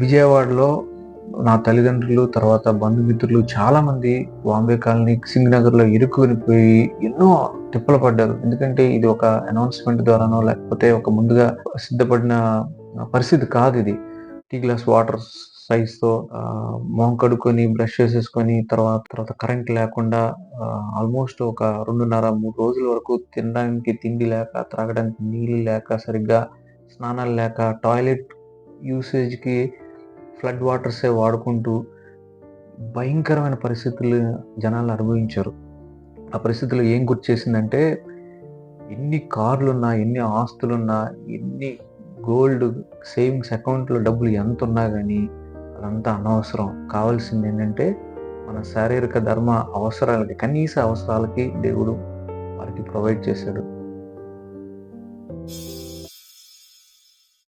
విజయవాడలో నా తల్లిదండ్రులు తర్వాత బంధుమిత్రులు చాలామంది బాంబే కాలనీ సింగ్ నగర్లో ఇరుక్కుని పోయి ఎన్నో తిప్పలు పడ్డారు. ఎందుకంటే ఇది ఒక అనౌన్స్మెంట్ ద్వారానో లేకపోతే ఒక ముందుగా సిద్ధపడిన పరిస్థితి కాదు ఇది. టీ గ్లాస్ వాటర్ సైజ్తో మొహం కడుక్కొని బ్రష్ చేసేసుకొని తర్వాత తర్వాత కరెంట్ లేకుండా ఆల్మోస్ట్ ఒక రెండున్నర మూడు రోజుల వరకు తినడానికి తిండి లేక త్రాగడానికి నీళ్ళు లేక సరిగ్గా స్నానాలు లేక టాయిలెట్ యూసేజ్కి ఫ్లడ్ వాటర్సే వాడుకుంటూ భయంకరమైన పరిస్థితులు జనాలు అనుభవించారు. ఆ పరిస్థితులు ఏం గుర్తు చేసిందంటే ఎన్ని కార్లున్నా ఎన్ని ఆస్తులున్నా ఎన్ని గోల్డ్ సేవింగ్స్ అకౌంట్లో డబ్బులు ఎంత ఉన్నా కానీ అదంతా అనవసరం. కావాల్సింది ఏంటంటే మన శారీరక ధర్మ అవసరాలకి కనీస అవసరాలకి దేవుడు వారికి ప్రొవైడ్ చేశాడు.